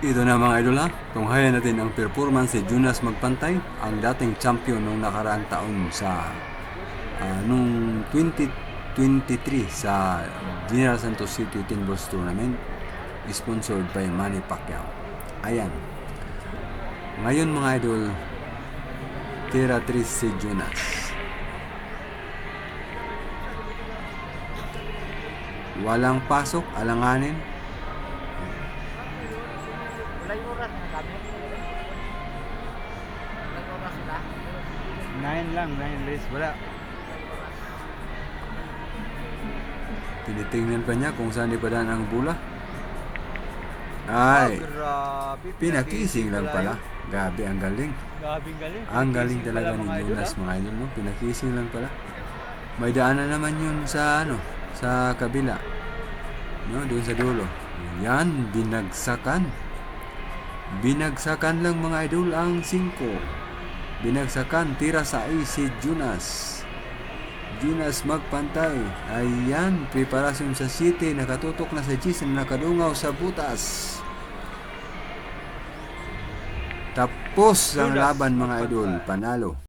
Ito na mga idol ha, tunghayan natin ang performance si Jonas Magpantay, ang dating champion noong nakaraang taon sa ah, nung 2023 sa General Santos City Timbers Tournament sponsored by Manny Pacquiao. Ayan. Ngayon mga idol, tira 3 si Jonas. Walang pasok, alanganin, Wala yung oras na kami. Wala yung oras sila. Nine lang, nine race. Wala. Tinitingnan pa niya kung saan ipadaan ang bula. Ay, Ah, grabe. pinakising lang pala. Gabi, ang galing. Grabe galing. Ang galing talaga ni Jonas ah. mga idol, no? Pinakising lang pala. May daanan naman yun sa ano, sa kabila. No, doon sa dulo. Yan, binagsakan. Binagsakan lang mga idol ang 5. Binagsakan, tira sa A si Jonas. Jonas magpantay. Ayan, preparasyon sa City. Nakatutok na sa Gis na nakadungaw sa butas. Tapos ang laban mga idol. Panalo.